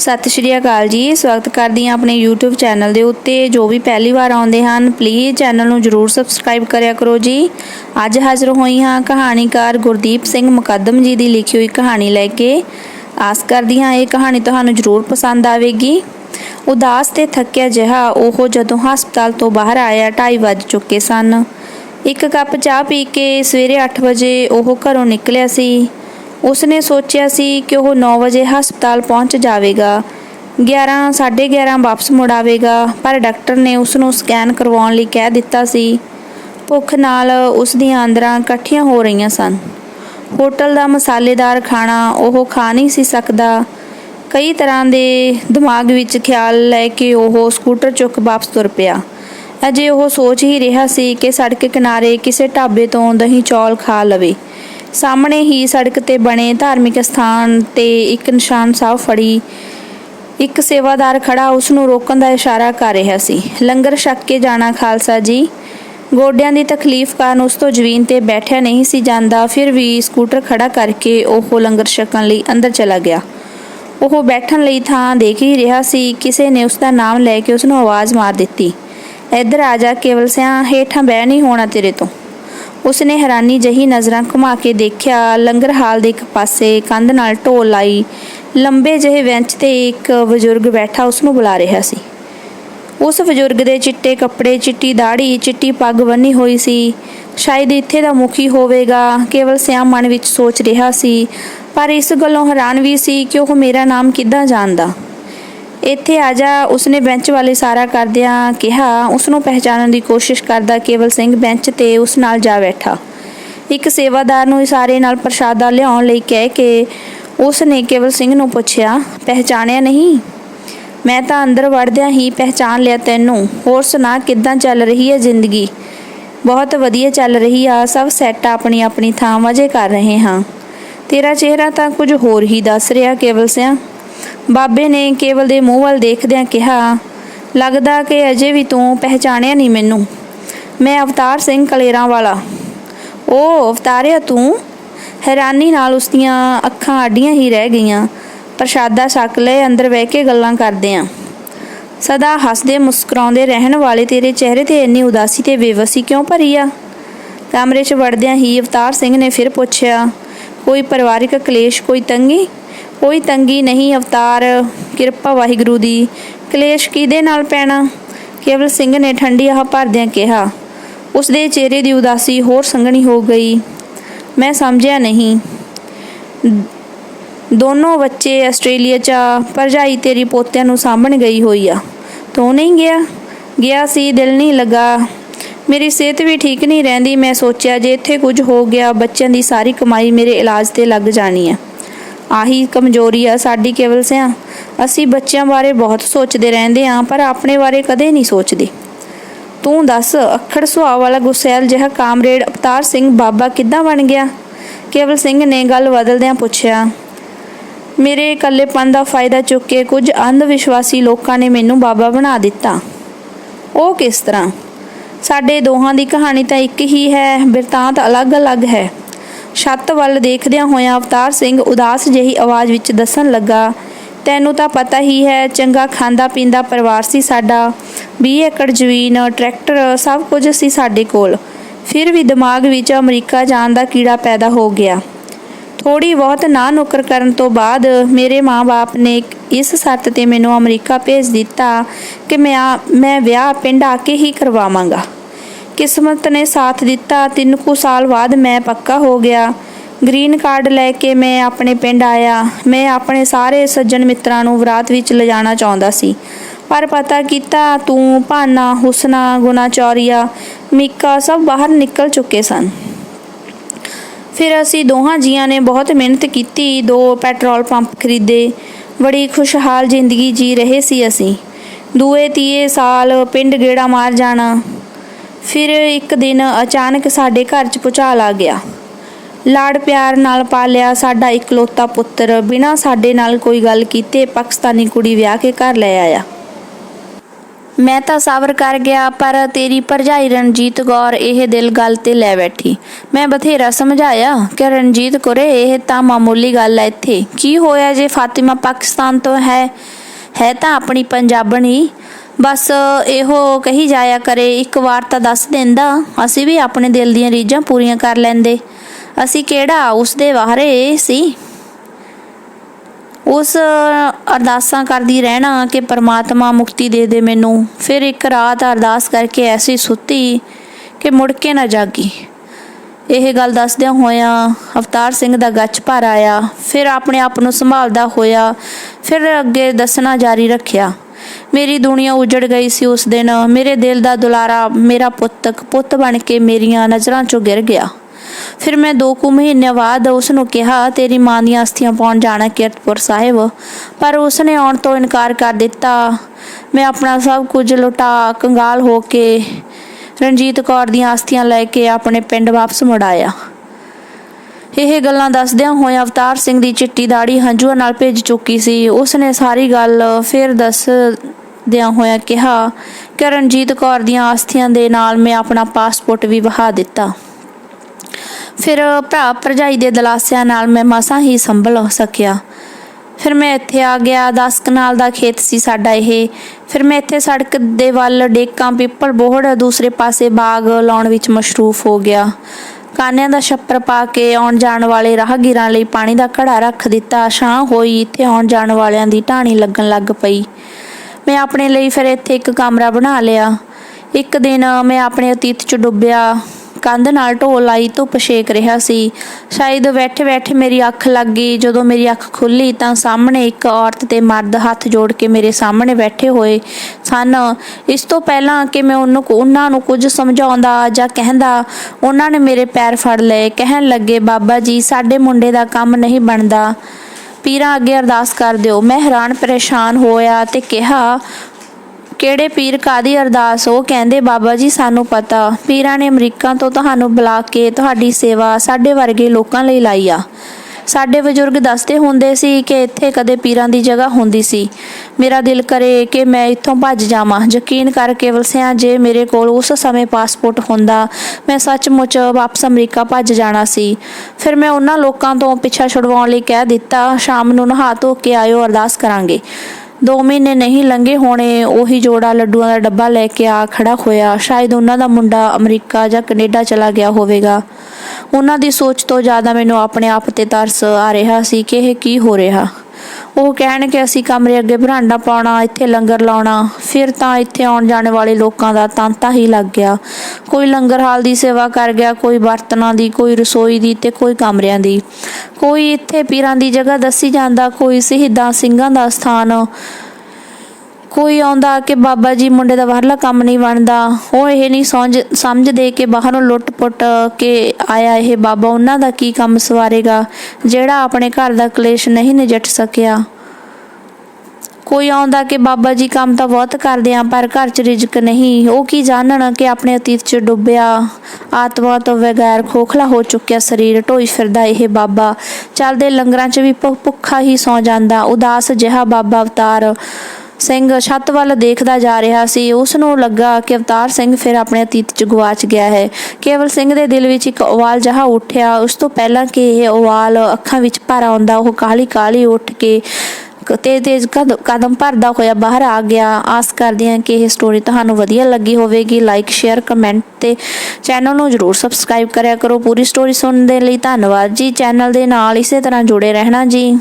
ਸਤਿ ਸ਼੍ਰੀ ਅਕਾਲ ਜੀ। ਸਵਾਗਤ ਕਰਦੀ ਹਾਂ ਆਪਣੇ YouTube ਚੈਨਲ ਦੇ ਉੱਤੇ। ਜੋ ਵੀ ਪਹਿਲੀ ਵਾਰ ਆਉਂਦੇ ਹਨ ਪਲੀਜ਼ ਚੈਨਲ ਨੂੰ ਜਰੂਰ ਸਬਸਕ੍ਰਾਈਬ ਕਰਿਆ ਕਰੋ ਜੀ। ਅੱਜ ਹਾਜ਼ਰ ਹੋਈ ਹਾਂ ਕਹਾਣੀਕਾਰ ਗੁਰਦੀਪ ਸਿੰਘ ਮੁਕੱਦਮ ਜੀ ਦੀ ਲਿਖੀ ਹੋਈ ਕਹਾਣੀ ਲੈ ਕੇ। ਆਸ ਕਰਦੀ ਹਾਂ ਇਹ ਕਹਾਣੀ ਤੁਹਾਨੂੰ ਜਰੂਰ ਪਸੰਦ ਆਵੇਗੀ। ਉਦਾਸ ਤੇ ਥੱਕਿਆ ਜਿਹਾ ਉਹ ਜਦੋਂ ਹਸਪਤਾਲ ਤੋਂ ਬਾਹਰ ਆਇਆ 2:30 ਵੱਜ ਚੁੱਕੇ ਸਨ। ਇੱਕ ਕੱਪ ਚਾਹ ਪੀ ਕੇ ਸਵੇਰੇ 8 ਵਜੇ ਉਹ ਘਰੋਂ ਨਿਕਲਿਆ ਸੀ। ਉਸਨੇ ਸੋਚਿਆ ਸੀ ਕਿ ਉਹ 9 ਵਜੇ ਹਸਪਤਾਲ ਪਹੁੰਚ ਜਾਵੇਗਾ। 11 11:30 ਵਾਪਸ ਮੁੜ ਆਵੇਗਾ, ਪਰ ਡਾਕਟਰ ਨੇ ਉਸ ਨੂੰ ਸਕੈਨ ਕਰਵਾਉਣ ਲਈ ਕਹਿ ਦਿੱਤਾ ਸੀ। ਭੁੱਖ ਨਾਲ ਉਸ ਦੀਆਂ ਅੰਦਰਾਂ ਇਕੱਠੀਆਂ ਹੋ ਰਹੀਆਂ ਸਨ। ਹੋਟਲ ਦਾ ਮਸਾਲੇਦਾਰ ਖਾਣਾ ਉਹ ਖਾ ਨਹੀਂ ਸੀ ਸਕਦਾ। ਕਈ ਤਰ੍ਹਾਂ ਦੇ ਦਿਮਾਗ ਵਿੱਚ ਖਿਆਲ ਲੈ ਕੇ ਉਹ ਸਕੂਟਰ ਚੁੱਕ ਵਾਪਸ ਤੁਰ ਪਿਆ। ਅਜੇ ਉਹ ਸੋਚ ਹੀ ਰਿਹਾ ਸੀ ਕਿ ਸੜਕ ਕਿਨਾਰੇ ਕਿਸੇ ਢਾਬੇ ਤੋਂ ਦਹੀਂ ਚੌਲ ਖਾ ਲਵੇ। ਸਾਹਮਣੇ ਹੀ ਸੜਕ ਤੇ ਬਣੇ ਧਾਰਮਿਕ ਸਥਾਨ ਤੇ ਇੱਕ ਨਿਸ਼ਾਨ ਸਾਹਿਬ ਫੜੀ। ਇੱਕ ਸੇਵਾਦਾਰ ਖੜਾ ਉਸ ਨੂੰ ਰੋਕਣ ਦਾ ਇਸ਼ਾਰਾ ਕਰ ਰਿਹਾ ਸੀ। ਲੰਗਰ ਛਕ ਕੇ ਜਾਣਾ, ਖਾਲਸਾ ਜੀ। ਗੋਡਿਆਂ ਦੀ ਤਕਲੀਫ ਕਾਰਨ ਉਸ ਤੋਂ ਜ਼ਮੀਨ ਤੇ ਬੈਠਿਆ ਨਹੀਂ ਸੀ ਜਾਂਦਾ। ਫਿਰ ਵੀ ਸਕੂਟਰ ਖੜਾ ਕਰਕੇ ਉਹ ਲੰਗਰ ਛਕਣ ਲਈ ਅੰਦਰ ਚਲਾ ਗਿਆ। ਉਹ ਬੈਠਣ ਲਈ ਥਾਂ ਦੇਖ ਹੀ ਰਿਹਾ ਸੀ। ਕਿਸੇ ਨੇ ਉਸ ਦਾ ਨਾਮ ਲੈ ਕੇ ਉਸ ਨੂੰ ਆਵਾਜ਼ ਮਾਰ ਦਿੱਤੀ। ਇੱਧਰ ਆ ਜਾ, ਕੇਵਲ ਸਿਆ ਹੇਠਾਂ ਬਹਿ ਨਹੀਂ ਹੋਣਾ ਤੇਰੇ ਤੋਂ। ਉਸਨੇ ਹੈਰਾਨੀ ਜਹੀ ਨਜ਼ਰਾਂ ਘੁਮਾ ਕੇ ਦੇਖਿਆ, ਲੰਗਰ ਹਾਲ ਦੇ ਇੱਕ ਪਾਸੇ ਕੰਧ ਨਾਲ ਢੋਲ ਲਾਈ, ਲੰਬੇ ਜਿਹੇ ਬੈਂਚ ਤੇ ਇੱਕ ਬਜ਼ੁਰਗ ਬੈਠਾ ਉਸ ਨੂੰ ਬੁਲਾ ਰਿਹਾ ਸੀ। ਉਸ ਬਜ਼ੁਰਗ ਦੇ ਚਿੱਟੇ ਕੱਪੜੇ, ਚਿੱਟੀ ਦਾੜੀ ਚਿੱਟੀ ਪੱਗ ਬੰਨੀ ਹੋਈ ਸੀ। ਸ਼ਾਇਦ ਇੱਥੇ ਦਾ ਮੁਖੀ ਹੋਵੇਗਾ, ਕੇਵਲ ਸਿਆਮ ਮਨ ਵਿੱਚ ਸੋਚ ਰਿਹਾ ਸੀ, ਪਰ ਇਸ ਗੱਲੋਂ ਹੈਰਾਨ ਵੀ ਸੀ ਕਿ ਉਹ ਮੇਰਾ ਨਾਮ ਕਿੱਦਾਂ ਜਾਣਦਾ। ਇੱਥੇ ਆ ਜਾ। ਉਸਨੇ ਬੈਂਚ ਵਾਲੇ ਸਾਰਾ ਕਰਦਿਆਂ ਕਿਹਾ ਉਸ ਨੂੰ ਪਹਿਚਾਨਣ ਦੀ ਕੋਸ਼ਿਸ਼ ਕਰਦਾ ਕੇਵਲ ਸਿੰਘ ਬੈਂਚ ਤੇ ਉਸ ਨਾਲ ਜਾ ਬੈਠਾ। ਇੱਕ ਸੇਵਾਦਾਰ ਨੂੰ ਇਸ਼ਾਰੇ ਨਾਲ ਪ੍ਰਸ਼ਾਦਾ ਲਿਆਉਣ ਲਈ ਕਹਿ ਕੇ ਉਸ ਨੇ ਕੇਵਲ ਸਿੰਘ ਨੂੰ ਪੁੱਛਿਆ, ਪਹਿਚਾਣਿਆ ਨਹੀਂ? ਮੈਂ ਤਾਂ ਅੰਦਰ ਵੜਦਿਆਂ ਹੀ ਪਹਿਚਾਨ ਲਿਆ ਤੈਨੂੰ। ਹੋਰ ਸੁਣਾ, ਕਿੱਦਾਂ ਚੱਲ ਰਹੀ ਹੈ ਜ਼ਿੰਦਗੀ? ਬਹੁਤ ਵਧੀਆ ਚੱਲ ਰਹੀ ਆ। ਸਭ ਸੈੱਟ ਆਪਣੀ ਆਪਣੀ ਥਾਂ ਮਜ਼ੇ ਕਰ ਰਹੇ ਹਾਂ। ਤੇਰਾ ਚਿਹਰਾ ਤਾਂ ਕੁਝ ਹੋਰ ਹੀ ਦੱਸ ਰਿਹਾ ਕੇਵਲ ਸਿਆ। ਬਾਬੇ ਨੇ ਕੇਵਲ ਦੇ ਮੂੰਹ ਵੱਲ ਦੇਖਦਿਆਂ ਕਿਹਾ, ਲੱਗਦਾ ਕਿ ਅਜੇ ਵੀ ਤੂੰ ਪਹਿਚਾਣਿਆ ਨਹੀਂ ਮੈਨੂੰ। ਮੈਂ ਅਵਤਾਰ ਸਿੰਘ ਕਲੇਰਾਂ ਵਾਲਾ। ਉਹ ਅਵਤਾਰਿਆ ਤੂੰ? ਹੈਰਾਨੀ ਨਾਲ ਉਸ ਦੀਆਂ ਅੱਖਾਂ ਆਡੀਆਂ ਹੀ ਰਹਿ ਗਈਆਂ। ਪ੍ਰਸ਼ਾਦਾ ਛਕ ਲਏ ਅੰਦਰ ਬਹਿ ਕੇ ਗੱਲਾਂ ਕਰਦੇ ਆਂ ਸਦਾ ਹੱਸਦੇ ਮੁਸਕਰਾਉਂਦੇ ਰਹਿਣ ਵਾਲੇ ਤੇਰੇ ਚਿਹਰੇ ਤੇ ਇੰਨੀ ਉਦਾਸੀ ਤੇ ਬੇਵਸੀ ਕਿਉਂ ਭਰੀ ਆ? ਕਮਰੇ 'ਚ ਵੜਦਿਆਂ ਹੀ ਅਵਤਾਰ ਸਿੰਘ ਨੇ ਫਿਰ ਪੁੱਛਿਆ, ਕੋਈ ਪਰਿਵਾਰਿਕ ਕਲੇਸ਼, ਕੋਈ ਤੰਗੀ? ਕੋਈ ਤੰਗੀ ਨਹੀਂ ਅਵਤਾਰ। ਕਿਰਪਾ ਵਾਹਿਗੁਰੂ ਦੀ। ਕਲੇਸ਼ ਕਿਹਦੇ ਨਾਲ ਪੈਣਾ? ਕੇਵਲ ਸਿੰਘ ਨੇ ਠੰਡੀ ਆਹ ਭਰਦਿਆਂ ਕਿਹਾ। ਉਸ ਦੇ ਚਿਹਰੇ ਦੀ ਉਦਾਸੀ ਹੋਰ ਸੰਘਣੀ ਹੋ ਗਈ। ਮੈਂ ਸਮਝਿਆ ਨਹੀਂ। ਦੋਨੋਂ ਬੱਚੇ ਆਸਟ੍ਰੇਲੀਆ 'ਚ ਆ, ਭਰਜਾਈ ਤੇਰੀ ਪੋਤਿਆਂ ਨੂੰ ਸਾਂਭਣ ਗਈ ਹੋਈ ਆ। ਤੂੰ ਨਹੀਂ ਗਿਆ? ਗਿਆ ਸੀ, ਦਿਲ ਨਹੀਂ ਲੱਗਾ। ਮੇਰੀ ਸਿਹਤ ਵੀ ਠੀਕ ਨਹੀਂ ਰਹਿੰਦੀ। ਮੈਂ ਸੋਚਿਆ, ਜੇ ਇੱਥੇ ਕੁਝ ਹੋ ਗਿਆ, ਬੱਚਿਆਂ ਦੀ ਸਾਰੀ ਕਮਾਈ ਮੇਰੇ ਇਲਾਜ ਤੇ ਲੱਗ ਜਾਣੀ ਆ। ਆਹੀ ਕਮਜ਼ੋਰੀ ਆ ਸਾਡੀ ਕੇਵਲ ਸਿਆ। ਅਸੀਂ ਬੱਚਿਆਂ ਬਾਰੇ ਬਹੁਤ ਸੋਚਦੇ ਰਹਿੰਦੇ ਆਂ, ਪਰ ਆਪਣੇ ਬਾਰੇ ਕਦੇ ਨਹੀਂ ਸੋਚਦੇ। ਤੂੰ ਦੱਸ, ਅੱਖੜ ਸੁਭਾਅ ਵਾਲਾ ਗੁਸੈਲ ਜਿਹਾ ਕਾਮਰੇਡ ਅਵਤਾਰ ਸਿੰਘ ਬਾਬਾ ਕਿੱਦਾਂ ਬਣ ਗਿਆ? ਕੇਵਲ ਸਿੰਘ ਨੇ ਗੱਲ ਬਦਲਦਿਆਂ ਪੁੱਛਿਆ, ਮੇਰੇ ਇਕੱਲੇਪਨ ਦਾ ਫਾਇਦਾ ਚੁੱਕ ਕੇ ਕੁਝ ਅੰਧ ਵਿਸ਼ਵਾਸੀ ਲੋਕਾਂ ਨੇ ਮੈਨੂੰ ਬਾਬਾ ਬਣਾ ਦਿੱਤਾ। ਉਹ ਕਿਸ ਤਰ੍ਹਾਂ? ਸਾਡੇ ਦੋਹਾਂ ਦੀ ਕਹਾਣੀ ਤਾਂ ਇੱਕ ਹੀ ਹੈ, ਬਿਰਤਾਂਤ ਅਲੱਗ-ਅਲੱਗ ਹੈ। ਛੱਤ ਵੱਲ ਦੇਖਦਿਆਂ ਹੋਇਆਂ ਅਵਤਾਰ ਸਿੰਘ ਉਦਾਸ ਜਿਹੀ ਆਵਾਜ਼ ਵਿੱਚ ਦੱਸਣ ਲੱਗਾ, ਤੈਨੂੰ ਤਾਂ ਪਤਾ ਹੀ ਹੈ, ਚੰਗਾ ਖਾਂਦਾ ਪੀਂਦਾ ਪਰਿਵਾਰ ਸੀ ਸਾਡਾ। 20 ਏਕੜ ਜ਼ਮੀਨ, ਟਰੈਕਟਰ, ਸਭ ਕੁਝ ਸੀ ਸਾਡੇ ਕੋਲ। ਫਿਰ ਵੀ ਦਿਮਾਗ ਵਿੱਚ ਅਮਰੀਕਾ ਜਾਣ ਦਾ ਕੀੜਾ ਪੈਦਾ ਹੋ ਗਿਆ। ਥੋੜੀ ਬਹੁਤ ਨਾ ਨੁਕਰ ਕਰਨ ਤੋਂ ਬਾਅਦ ਮੇਰੇ ਮਾਪੇ ਨੇ ਇਸ ਸੱਤ ਤੇ ਮੈਨੂੰ ਅਮਰੀਕਾ ਭੇਜ ਦਿੱਤਾ ਕਿ ਮੈਂ ਮੈਂ ਵਿਆਹ ਪਿੰਡ ਆ ਕੇ ਹੀ ਕਰਵਾਵਾਂਗਾ। ਕਿਸਮਤ ਨੇ ਸਾਥ ਦਿੱਤਾ, ਤਿੰਨ ਕੁ ਸਾਲ ਬਾਅਦ ਮੈਂ ਪੱਕਾ ਹੋ ਗਿਆ। ਗ੍ਰੀਨ ਕਾਰਡ ਲੈ ਕੇ ਮੈਂ ਆਪਣੇ ਪਿੰਡ ਆਇਆ। ਮੈਂ ਆਪਣੇ ਸਾਰੇ ਸੱਜਣ ਮਿੱਤਰਾਂ ਨੂੰ ਵਰਾਤ ਵਿੱਚ ਲਿਜਾਣਾ ਚਾਹੁੰਦਾ ਸੀ। ਪਰ ਪਤਾ ਕੀਤਾ, ਤੂੰ ਭਾਨਾ, ਹੁਸਨਾ ਗੁਨਾ ਚੌਰੀਆ ਮੀਕਾ ਸਭ ਬਾਹਰ ਨਿਕਲ ਚੁੱਕੇ ਸਨ। ਫਿਰ ਅਸੀਂ ਦੋਹਾਂ ਜੀਆਂ ਨੇ ਬਹੁਤ ਮਿਹਨਤ ਕੀਤੀ, ਦੋ ਪੈਟਰੋਲ ਪੰਪ ਖਰੀਦੇ। ਬੜੀ ਖੁਸ਼ਹਾਲ ਜ਼ਿੰਦਗੀ ਜੀ ਰਹੇ ਸੀ ਅਸੀਂ। ਦੂਏ ਤੀਏ ਸਾਲ ਪਿੰਡ ਗੇੜਾ ਮਾਰ ਜਾਣਾ। ਫਿਰ ਇੱਕ ਦਿਨ ਅਚਾਨਕ ਸਾਡੇ ਘਰ 'ਚ ਭੁਚਾਲ ਆ ਗਿਆ। ਲਾੜ ਪਿਆਰ ਨਾਲ ਪਾਲਿਆ ਸਾਡਾ ਇਕਲੌਤਾ ਪੁੱਤਰ, ਬਿਨਾਂ ਸਾਡੇ ਨਾਲ ਕੋਈ ਗੱਲ ਕੀਤੇ ਪਾਕਿਸਤਾਨੀ ਕੁੜੀ ਵਿਆਹ ਕੇ ਘਰ ਲੈ ਆਇਆ। ਮੈਂ ਤਾਂ ਸਬਰ ਕਰ ਗਿਆ, ਪਰ ਤੇਰੀ ਭਰਜਾਈ ਰਣਜੀਤ ਕੌਰ ਇਹ ਦਿਲ ਗੱਲ ਤੇ ਲੈ ਬੈਠੀ। ਮੈਂ ਬਥੇਰਾ ਸਮਝਾਇਆ, ਕਿ ਰਣਜੀਤ ਕੁਰੇ, ਇਹ ਤਾਂ ਮਾਮੂਲੀ ਗੱਲ ਹੈ ਇੱਥੇ। ਕੀ ਹੋਇਆ ਜੇ ਫਾਤਿਮਾ ਪਾਕਿਸਤਾਨ ਤੋਂ ਹੈ? ਹੈ ਤਾਂ ਆਪਣੀ ਪੰਜਾਬਣੀ ਬਸ ਇਹੋ ਕਹੀ ਜਾਇਆ ਕਰੇ, ਇੱਕ ਵਾਰ ਤਾਂ ਦੱਸ ਦਿੰਦਾ, ਅਸੀਂ ਵੀ ਆਪਣੇ ਦਿਲ ਦੀਆਂ ਰੀਝਾਂ ਪੂਰੀਆਂ ਕਰ ਲੈਂਦੇ। ਅਸੀਂ ਕਿਹੜਾ ਉਸ ਦੇ ਬਾਹਰੇ ਸੀ? ਉਸ ਅਰਦਾਸਾਂ ਕਰਦੀ ਰਹਿਣਾ ਕਿ ਪ੍ਰਮਾਤਮਾ ਮੁਕਤੀ ਦੇ ਦੇ ਮੈਨੂੰ। ਫਿਰ ਇੱਕ ਰਾਤ ਅਰਦਾਸ ਕਰਕੇ ਐਸੀ ਸੁੱਤੀ ਕਿ ਮੁੜ ਕੇ ਨਾ ਜਾਗੀ। ਇਹ ਗੱਲ ਦੱਸਦਿਆਂ ਹੋਇਆਂ ਅਵਤਾਰ ਸਿੰਘ ਦਾ ਗੱਚ ਭਰ ਆਇਆ। ਫਿਰ ਆਪਣੇ ਆਪ ਨੂੰ ਸੰਭਾਲਦਾ ਹੋਇਆ, ਫਿਰ ਅੱਗੇ ਦੱਸਣਾ ਜਾਰੀ ਰੱਖਿਆ। ਮੇਰੀ ਦੁਨੀਆ ਉਜੜ ਗਈ ਸੀ ਉਸ ਦਿਨ। ਮੇਰੇ ਦਿਲ ਦਾ ਦੁਲਾਰਾ ਮੇਰਾ ਪੁੱਤਕ, ਪੁੱਤ ਬਣ ਕੇ ਮੇਰੀਆਂ ਨਜ਼ਰਾਂ 'ਚੋਂ ਗਿਰ ਗਿਆ। ਫਿਰ ਮੈਂ ਦੋ ਕੁ ਮਹੀਨੇ ਬਾਅਦ ਉਸ ਨੂੰ ਕਿਹਾ, ਤੇਰੀ ਮਾਂ ਦੀਆਂ ਅਸਥੀਆਂ ਪਾਉਣ ਜਾਣਾ ਕੀਰਤਪੁਰ ਸਾਹਿਬ। ਪਰ ਉਸ ਨੇ ਆਉਣ ਤੋਂ ਇਨਕਾਰ ਕਰ ਦਿੱਤਾ। ਮੈਂ ਆਪਣਾ ਸਭ ਕੁਝ ਲੁਟਾ ਕੰਗਾਲ ਹੋ ਕੇ ਰਣਜੀਤ ਕੌਰ ਦੀਆਂ ਅਸਥੀਆਂ ਲੈ ਕੇ ਆਪਣੇ ਪਿੰਡ ਵਾਪਸ ਮੁੜ ਆਇਆ। ਇਹ ਗੱਲਾਂ ਦੱਸਦਿਆਂ ਹੋਇਆ ਅਵਤਾਰ ਸਿੰਘ ਦੀ ਚਿੱਟੀ ਦਾੜੀ ਹੰਝੂਆਂ ਨਾਲ ਭਿੱਜ ਚੁੱਕੀ ਸੀ। ਉਸ ਨੇ ਸਾਰੀ ਗੱਲ ਫਿਰ ਦਿਆਂ ਹੋਇਆ ਕਿਹਾ ਕਿ ਰਣਜੀਤ ਕੌਰ ਦੀਆਂ ਆਸਥੀਆਂ ਦੇ ਨਾਲ ਮੈਂ ਆਪਣਾ ਪਾਸਪੋਰਟ ਵੀ ਵਹਾ ਦਿੱਤਾ। ਫਿਰ ਭਰਾ ਭਰਜਾਈ ਦੇ ਦਲਾਸਿਆਂ ਨਾਲ ਮੈਂ ਮਸਾਂ ਹੀ ਸੰਭਲ ਸਕਿਆ। ਫਿਰ ਮੈਂ ਇੱਥੇ ਆ ਗਿਆ 10 ਕਨਾਲ ਦਾ ਖੇਤ ਸੀ ਸਾਡਾ ਇਹ। ਫਿਰ ਮੈਂ ਇੱਥੇ ਸੜਕ ਦੇ ਵੱਲ ਡੇਕਾਂ, ਪਿੱਪਲ ਬੋਹੜ, ਦੂਸਰੇ ਪਾਸੇ ਬਾਗ ਲਾਉਣ ਵਿੱਚ ਮਸ਼ਰੂਫ ਹੋ ਗਿਆ। ਕਾਨਿਆਂ ਦਾ ਛੱਪਰ ਪਾ ਕੇ ਆਉਣ ਜਾਣ ਵਾਲੇ ਰਾਹਗੀਰਾਂ ਲਈ ਪਾਣੀ ਦਾ ਘੜਾ ਰੱਖ ਦਿੱਤਾ। ਛਾਂ ਹੋਈ, ਇੱਥੇ ਆਉਣ ਜਾਣ ਵਾਲਿਆਂ ਦੀ ਢਾਣੀ ਲੱਗਣ ਲੱਗ ਪਈ। ਮੈਂ ਆਪਣੇ ਲਈ ਫਿਰ ਇੱਥੇ ਇੱਕ ਕਮਰਾ ਬਣਾ ਲਿਆ। ਇੱਕ ਦਿਨ ਮੈਂ ਆਪਣੇ ਅਤੀਤ 'ਚ ਡੁੱਬਿਆ। ਕੰਧ ਨਾਲ ਢੋਲ ਆਈ, ਧੁੱਪ ਛੇਕ ਰਿਹਾ ਸੀ। ਸ਼ਾਇਦ ਬੈਠੇ ਬੈਠੇ ਮੇਰੀ ਅੱਖ ਲੱਗ ਗਈ। ਜਦੋਂ ਮੇਰੀ ਅੱਖ ਖੁੱਲੀ ਤਾਂ ਸਾਹਮਣੇ ਇੱਕ ਔਰਤ ਤੇ ਮਰਦ ਹੱਥ ਜੋੜ ਕੇ ਮੇਰੇ ਸਾਹਮਣੇ ਬੈਠੇ ਹੋਏ ਸਨ। ਇਸ ਤੋਂ ਪਹਿਲਾਂ ਕਿ ਮੈਂ ਉਹਨੂੰ ਉਹਨਾਂ ਨੂੰ ਕੁਝ ਸਮਝਾਉਂਦਾ ਜਾਂ ਕਹਿੰਦਾ, ਉਹਨਾਂ ਨੇ ਮੇਰੇ ਪੈਰ ਫੜ ਲਏ। ਕਹਿਣ ਲੱਗੇ, ਬਾਬਾ ਜੀ, ਸਾਡੇ ਮੁੰਡੇ ਦਾ ਕੰਮ ਨਹੀਂ ਬਣਦਾ। ਪੀਰਾਂ ਅੱਗੇ ਅਰਦਾਸ ਕਰ ਦਿਓ। ਮੈਂ ਹੈਰਾਨ ਪਰੇਸ਼ਾਨ ਹੋਇਆ ਤੇ ਕਿਹਾ, ਕਿਹੜੇ ਪੀਰ ਕਾਦੀ ਅਰਦਾਸ? ਉਹ ਕਹਿੰਦੇ, ਬਾਬਾ ਜੀ, ਸਾਨੂੰ ਪਤਾ। ਪੀਰਾਂ ਨੇ ਅਮਰੀਕਾ ਤੋਂ ਤੁਹਾਨੂੰ ਬੁਲਾ ਕੇ ਤੁਹਾਡੀ ਸੇਵਾ ਸਾਡੇ ਵਰਗੇ ਲੋਕਾਂ ਲਈ ਲਾਈ ਆ। ਸਾਡੇ ਬਜ਼ੁਰਗ ਦੱਸਦੇ ਹੁੰਦੇ ਸੀ ਕਿ ਇੱਥੇ ਕਦੇ ਪੀਰਾਂ ਦੀ ਜਗ੍ਹਾ ਹੁੰਦੀ ਸੀ। ਮੇਰਾ ਦਿਲ ਕਰੇ ਕਿ ਮੈਂ ਇੱਥੋਂ ਭੱਜ ਜਾਵਾਂ। ਯਕੀਨ ਕਰ ਕੇਵਲ ਸਿਆ ਜੇ ਮੇਰੇ ਕੋਲ ਉਸ ਸਮੇਂ ਪਾਸਪੋਰਟ ਹੁੰਦਾ, ਮੈਂ ਸੱਚਮੁੱਚ ਵਾਪਸ ਅਮਰੀਕਾ ਭੱਜ ਜਾਣਾ ਸੀ। ਫਿਰ ਮੈਂ ਉਹਨਾਂ ਲੋਕਾਂ ਤੋਂ ਪਿੱਛਾ ਛੁਡਵਾਉਣ ਲਈ ਕਹਿ ਦਿੱਤਾ, ਸ਼ਾਮ ਨੂੰ ਨਹਾ ਧੋ ਕੇ ਆਇਓ, ਅਰਦਾਸ ਕਰਾਂਗੇ। ਦੋ ਮਹੀਨੇ ਨਹੀਂ ਲੰਘੇ, ਹੋਣੇ ਉਹੀ ਜੋੜਾ ਲੱਡੂਆਂ ਦਾ ਡੱਬਾ ਲੈ ਕੇ ਆ ਖੜਾ ਹੋਇਆ। ਸ਼ਾਇਦ ਉਹਨਾਂ ਦਾ ਮੁੰਡਾ ਅਮਰੀਕਾ ਜਾਂ ਕੈਨੇਡਾ ਚਲਾ ਗਿਆ ਹੋਵੇਗਾ। ਉਹਨਾਂ ਦੀ ਸੋਚ ਤੋਂ ਜ਼ਿਆਦਾ ਮੈਨੂੰ ਆਪਣੇ ਆਪ ਤੇ ਤਰਸ ਆ ਰਿਹਾ ਸੀ ਕਿ ਇਹ ਕੀ ਹੋ ਰਿਹਾ। ਉਹ ਕਹਿਣ ਕਿ ਅਸੀਂ ਕਮਰੇ ਅੱਗੇ ਬਰਾਂਡਾ ਪਾਉਣਾ, ਇੱਥੇ ਲੰਗਰ ਲਾਉਣਾ। ਫਿਰ ਤਾਂ ਇੱਥੇ ਆਉਣ ਜਾਣ ਵਾਲੇ ਲੋਕਾਂ ਦਾ ਤਾਂਤਾ ਹੀ ਲੱਗ ਗਿਆ। ਕੋਈ ਲੰਗਰ ਹਾਲ ਦੀ ਸੇਵਾ ਕਰ ਗਿਆ, ਕੋਈ ਬਰਤਨਾਂ ਦੀ, ਕੋਈ ਰਸੋਈ ਦੀ ਤੇ ਕੋਈ ਕਮਰਿਆਂ ਦੀ। ਕੋਈ ਇੱਥੇ ਪੀਰਾਂ ਦੀ ਜਗ੍ਹਾ ਦੱਸੀ ਜਾਂਦਾ, ਕੋਈ ਸ਼ਹੀਦਾਂ ਸਿੰਘਾਂ ਦਾ ਸਥਾਨ। ਕੋਈ ਆਉਂਦਾ ਕਿ ਬਾਬਾ ਜੀ ਮੁੰਡੇ ਦਾ ਬਾਹਰਲਾ ਕੰਮ ਨਹੀਂ ਬਣਦਾ, ਉਹ ਇਹ ਨਹੀਂ ਸਮਝ ਸਮਝਦੇ ਕਿ ਬਾਹਰੋਂ ਲੁੱਟ-ਪੁੱਟ ਕੇ ਆਇਆ ਇਹ ਬਾਬਾ, ਉਹਨਾਂ ਦਾ ਕੀ ਕੰਮ ਸਵਾਰੇਗਾ, ਜਿਹੜਾ ਆਪਣੇ ਘਰ ਦਾ ਕਲੇਸ਼ ਨਹੀਂ ਨਜਿੱਠ ਸਕਿਆ। ਕੋਈ ਆਉਂਦਾ ਕਿ ਬਾਬਾ ਜੀ ਕੰਮ ਤਾਂ ਬਹੁਤ ਕਰਦੇ ਆ, ਪਰ ਘਰ 'ਚ ਰਿਜ਼ਕ ਨਹੀਂ, ਉਹ ਕੀ ਜਾਣਨ ਕਿ ਆਪਣੇ ਅਤੀਤ 'ਚ ਡੁੱਬਿਆ, ਆਤਮਾ ਤੋਂ ਬਗੈਰ ਖੋਖਲਾ ਹੋ ਚੁੱਕਿਆ ਸਰੀਰ, ਢੋਈ ਫਿਰਦਾ ਇਹ ਬਾਬਾ। ਚੱਲਦੇ ਲੰਗਰਾਂ 'ਚ ਵੀ ਭੁੱਖਾ ਹੀ ਸੌ ਜਾਂਦਾ, ਉਦਾਸ ਜਿਹਾ ਬਾਬਾ ਅਵਤਾਰ। ਸਿੰਘ ਛੱਤ ਵੱਲ ਦੇਖਦਾ ਜਾ ਰਿਹਾ ਸੀ। ਉਸ ਨੂੰ ਲੱਗਾ ਕਿ ਅਵਤਾਰ ਸਿੰਘ ਫਿਰ ਆਪਣੇ ਅਤੀਤ 'ਚ ਗੁਆਚ ਗਿਆ ਹੈ। ਕੇਵਲ ਸਿੰਘ ਦੇ ਦਿਲ ਵਿੱਚ ਇੱਕ ਉਵਾਲ ਜਹਾ ਉੱਠਿਆ। ਉਸ ਤੋਂ ਪਹਿਲਾਂ ਕਿ ਇਹ ਉਵਾਲ ਅੱਖਾਂ ਵਿੱਚ ਭਰ ਆਉਂਦਾ, ਉਹ ਕਾਲੀ ਕਾਲੀ ਉੱਠ ਕੇ ਤੇਜ਼ ਤੇਜ਼ ਕਦ- ਕਦਮ ਭਰਦਾ ਹੋਇਆ ਬਾਹਰ ਆ ਗਿਆ। ਆਸ ਕਰਦੇ ਹਾਂ ਕਿ ਇਹ ਸਟੋਰੀ ਤੁਹਾਨੂੰ ਵਧੀਆ ਲੱਗੀ ਹੋਵੇਗੀ। ਲਾਈਕ ਸ਼ੇਅਰ ਕਮੈਂਟ ਤੇ ਚੈਨਲ ਨੂੰ ਜਰੂਰ ਸਬਸਕ੍ਰਾਈਬ ਕਰਿਆ ਕਰੋ। ਪੂਰੀ ਸਟੋਰੀ ਸੁਣਨ ਦੇ ਲਈ ਧੰਨਵਾਦ ਜੀ। ਚੈਨਲ ਦੇ ਨਾਲ ਇਸੇ ਤਰ੍ਹਾਂ ਜੁੜੇ ਰਹਿਣਾ ਜੀ।